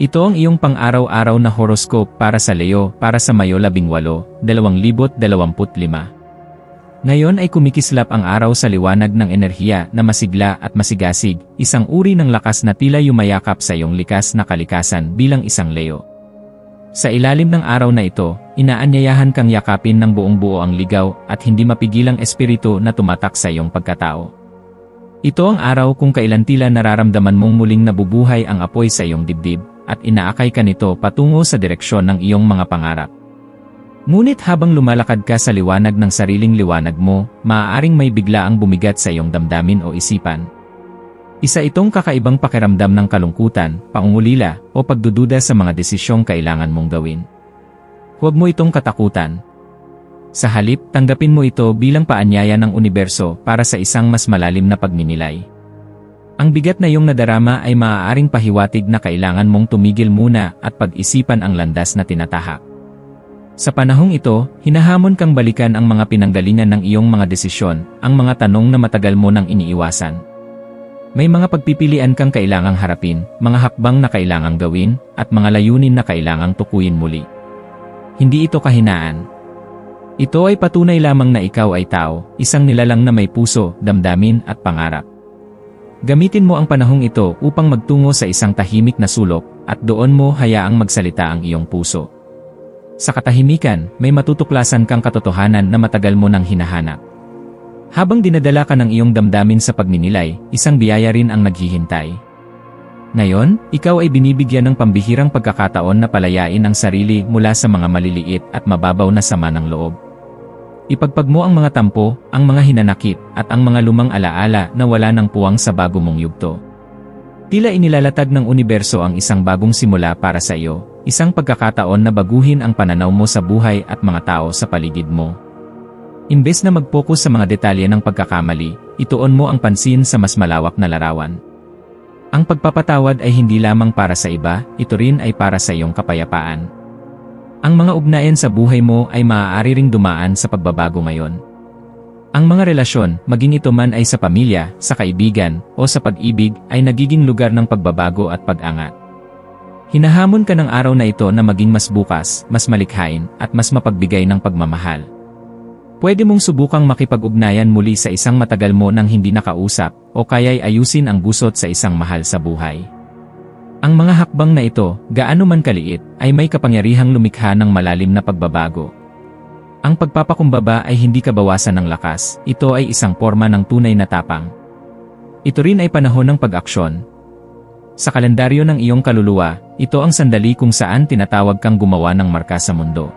Ito ang iyong pang-araw-araw na horoscope para sa Leo para sa Mayo 18, 2025. Ngayon ay kumikislap ang araw sa liwanag ng enerhiya na masigla at masigasig, isang uri ng lakas na tila yumayakap sa iyong likas na kalikasan bilang isang Leo. Sa ilalim ng araw na ito, inaanyayahan kang yakapin ng buong buo ang ligaw at hindi mapigilang espiritu na tumatak sa iyong pagkatao. Ito ang araw kung kailan tila nararamdaman mong muling nabubuhay ang apoy sa iyong dibdib, at inaakay ka nito patungo sa direksyon ng iyong mga pangarap. Ngunit habang lumalakad ka sa liwanag ng sariling liwanag mo, maaaring may bigla ang bumigat sa iyong damdamin o isipan. Isa itong kakaibang pakiramdam ng kalungkutan, pangungulila, o pagdududa sa mga desisyong kailangan mong gawin. Huwag mo itong katakutan. Sa halip, tanggapin mo ito bilang paanyaya ng universo para sa isang mas malalim na pagninilay. Ang bigat na iyong nadarama ay maaaring pahiwatig na kailangan mong tumigil muna at pag-isipan ang landas na tinatahak. Sa panahong ito, hinahamon kang balikan ang mga pinanggalingan ng iyong mga desisyon, ang mga tanong na matagal mo nang iniiwasan. May mga pagpipilian kang kailangang harapin, mga hakbang na kailangang gawin, at mga layunin na kailangang tukuyin muli. Hindi ito kahinaan. Ito ay patunay lamang na ikaw ay tao, isang nilalang na may puso, damdamin at pangarap. Gamitin mo ang panahong ito upang magtungo sa isang tahimik na sulok at doon mo hayaang magsalita ang iyong puso. Sa katahimikan, may matutuklasan kang katotohanan na matagal mo nang hinahanap. Habang dinadala ka ng iyong damdamin sa pagninilay, isang biyaya rin ang naghihintay. Ngayon, ikaw ay binibigyan ng pambihirang pagkakataon na palayain ang sarili mula sa mga maliliit at mababaw na sama ng loob. Ipagpag mo ang mga tampo, ang mga hinanakit, at ang mga lumang alaala na wala ng puwang sa bago mong yugto. Tila inilalatag ng universo ang isang bagong simula para sa iyo, isang pagkakataon na baguhin ang pananaw mo sa buhay at mga tao sa paligid mo. Imbes na mag-focus sa mga detalye ng pagkakamali, ituon mo ang pansin sa mas malawak na larawan. Ang pagpapatawad ay hindi lamang para sa iba, ito rin ay para sa iyong kapayapaan. Ang mga ugnayan sa buhay mo ay maaari ring dumaan sa pagbabago ngayon. Ang mga relasyon, maging ito man ay sa pamilya, sa kaibigan, o sa pag-ibig, ay nagiging lugar ng pagbabago at pag-angat. Hinahamon ka ng araw na ito na maging mas bukas, mas malikhain, at mas mapagbigay ng pagmamahal. Pwede mong subukang makipag-ugnayan muli sa isang matagal mo nang hindi nakausap, o kaya'y ayusin ang gusot sa isang mahal sa buhay. Ang mga hakbang na ito, gaano man kaliit, ay may kapangyarihang lumikha ng malalim na pagbabago. Ang pagpapakumbaba ay hindi kabawasan ng lakas, ito ay isang forma ng tunay na tapang. Ito rin ay panahon ng pag-aksyon. Sa kalendaryo ng iyong kaluluwa, ito ang sandali kung saan tinatawag kang gumawa ng marka sa mundo.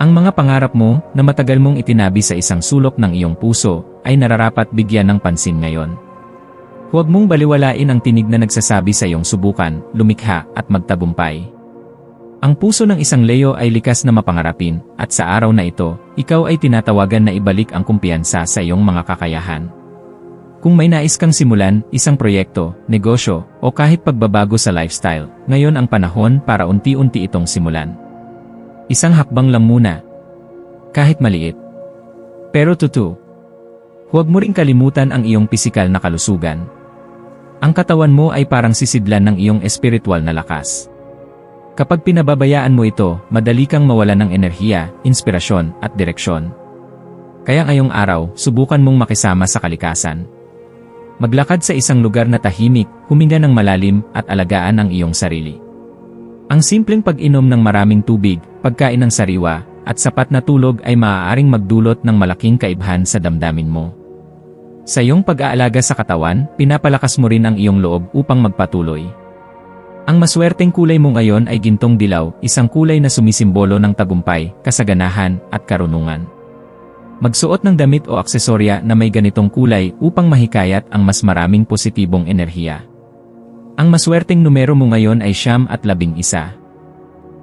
Ang mga pangarap mo na matagal mong itinabi sa isang sulok ng iyong puso ay nararapat bigyan ng pansin ngayon. Huwag mong baliwalain ang tinig na nagsasabi sa iyong subukan, lumikha, at magtagumpay. Ang puso ng isang Leo ay likas na mapangarapin, at sa araw na ito, ikaw ay tinatawagan na ibalik ang kumpiyansa sa iyong mga kakayahan. Kung may nais kang simulan, isang proyekto, negosyo, o kahit pagbabago sa lifestyle, ngayon ang panahon para unti-unti itong simulan. Isang hakbang lang muna. Kahit maliit. Pero tutu. Huwag mo ring kalimutan ang iyong pisikal na kalusugan, ang katawan mo ay parang sisidlan ng iyong espiritual na lakas. Kapag pinababayaan mo ito, madali kang mawala ng enerhiya, inspirasyon, at direksyon. Kaya ngayong araw, subukan mong makisama sa kalikasan. Maglakad sa isang lugar na tahimik, huminga ng malalim, at alagaan ang iyong sarili. Ang simpleng pag-inom ng maraming tubig, pagkain ng sariwa, at sapat na tulog ay maaaring magdulot ng malaking kaibhan sa damdamin mo. Sa iyong pag-aalaga sa katawan, pinapalakas mo rin ang iyong loob upang magpatuloy. Ang maswerteng kulay mo ngayon ay gintong dilaw, isang kulay na sumisimbolo ng tagumpay, kasaganahan, at karunungan. Magsuot ng damit o aksesorya na may ganitong kulay upang mahikayat ang mas maraming positibong enerhiya. Ang maswerteng numero mo ngayon ay siyam at labing isa.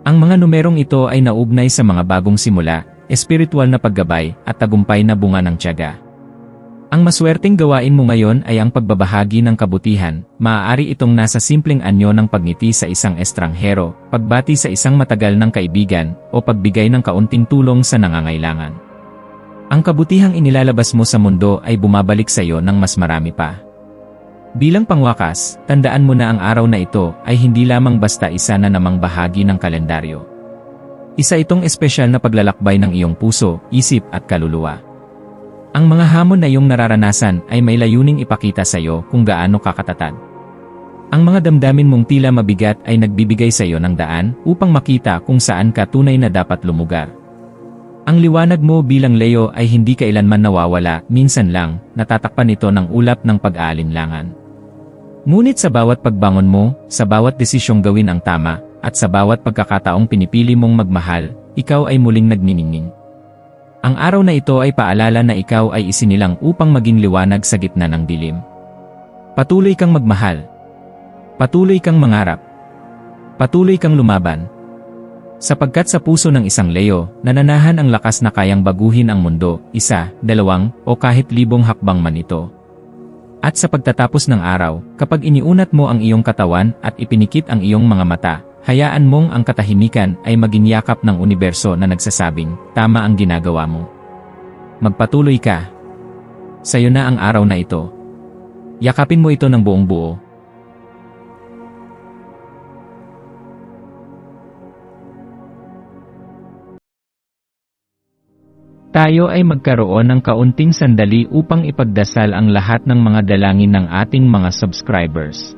Ang mga numerong ito ay naugnay sa mga bagong simula, espiritual na paggabay, at tagumpay na bunga ng tiyaga. Ang maswerteng gawain mo ngayon ay ang pagbabahagi ng kabutihan, maaari itong nasa simpleng anyo ng pagngiti sa isang estranghero, pagbati sa isang matagal ng kaibigan, o pagbigay ng kaunting tulong sa nangangailangan. Ang kabutihang inilalabas mo sa mundo ay bumabalik sa iyo ng mas marami pa. Bilang pangwakas, tandaan mo na ang araw na ito ay hindi lamang basta isa na namang bahagi ng kalendaryo. Isa itong espesyal na paglalakbay ng iyong puso, isip at kaluluwa. Ang mga hamon na iyong nararanasan ay may layuning ipakita sa iyo kung gaano kakatatag. Ang mga damdamin mong tila mabigat ay nagbibigay sa iyo ng daan upang makita kung saan ka tunay na dapat lumugar. Ang liwanag mo bilang Leo ay hindi kailanman nawawala, minsan lang, natatakpan ito ng ulap ng pag-aalinlangan. Ngunit sa bawat pagbangon mo, sa bawat desisyong gawin ang tama, at sa bawat pagkakataong pinipili mong magmahal, ikaw ay muling nagniningning. Ang araw na ito ay paalala na ikaw ay isinilang upang maging liwanag sa gitna ng dilim. Patuloy kang magmahal. Patuloy kang mangarap. Patuloy kang lumaban. Sapagkat sa puso ng isang Leo, nananahan ang lakas na kayang baguhin ang mundo, isa, dalawang, o kahit libong hakbang man ito. At sa pagtatapos ng araw, kapag iniunat mo ang iyong katawan at ipinikit ang iyong mga mata, hayaan mong ang katahimikan ay maging yakap ng universo na nagsasabing, tama ang ginagawa mo. Magpatuloy ka. Sa'yo na ang araw na ito. Yakapin mo ito ng buong buo. Tayo ay magkaroon ng kaunting sandali upang ipagdasal ang lahat ng mga dalangin ng ating mga subscribers,